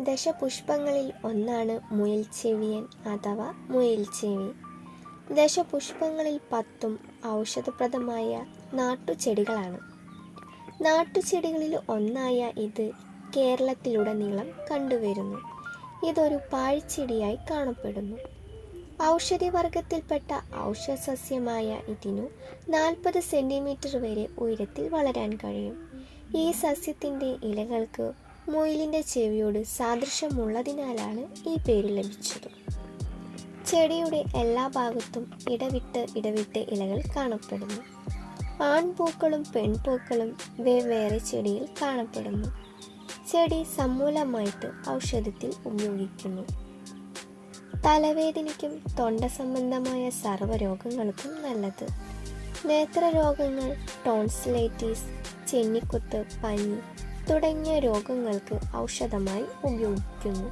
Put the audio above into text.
ദശപുഷ്പങ്ങളിൽ ഒന്നാണ് മുയൽച്ചെവിയൻ അഥവാ മുയൽച്ചെവി. ദശപുഷ്പങ്ങളിൽ പത്തും ഔഷധപ്രദമായ നാട്ടുചെടികളാണ്. നാട്ടുചെടികളിൽ ഒന്നായ ഇത് കേരളത്തിലുടനീളം കണ്ടുവരുന്നു. ഇതൊരു പാഴ്ചെടിയായി കാണപ്പെടുന്നു. ഔഷധിവർഗത്തിൽപ്പെട്ട ഔഷധസസ്യമായ ഇതിനു നാൽപ്പത് സെന്റിമീറ്റർ വരെ ഉയരത്തിൽ വളരാൻ കഴിയും. ഈ സസ്യത്തിന്റെ ഇലകൾക്ക് മുയലിന്റെ ചെവിയോട് സാദൃശ്യമുള്ളതിനാലാണ് ഈ പേര് ലഭിച്ചത്. ചെടിയുടെ എല്ലാ ഭാഗത്തും ഇടവിട്ട് ഇടവിട്ട് ഇലകൾ കാണപ്പെടുന്നു. ആൺപൂക്കളും പെൺപൂക്കളും വെവ്വേറെ ചെടിയിൽ കാണപ്പെടുന്നു. ചെടി സമൂലമായിട്ട് ഔഷധത്തിൽ ഉപയോഗിക്കുന്നു. തലവേദനയ്ക്കും തൊണ്ട സംബന്ധമായ സർവരോഗങ്ങൾക്കും നല്ലത്. നേത്രരോഗങ്ങൾ ടോൺസിലൈറ്റിസ് ചെന്നിക്കുത്ത് പനി തുടങ്ങിയ രോഗങ്ങൾക്ക് ഔഷധമായി ഉപയോഗിക്കുന്നു.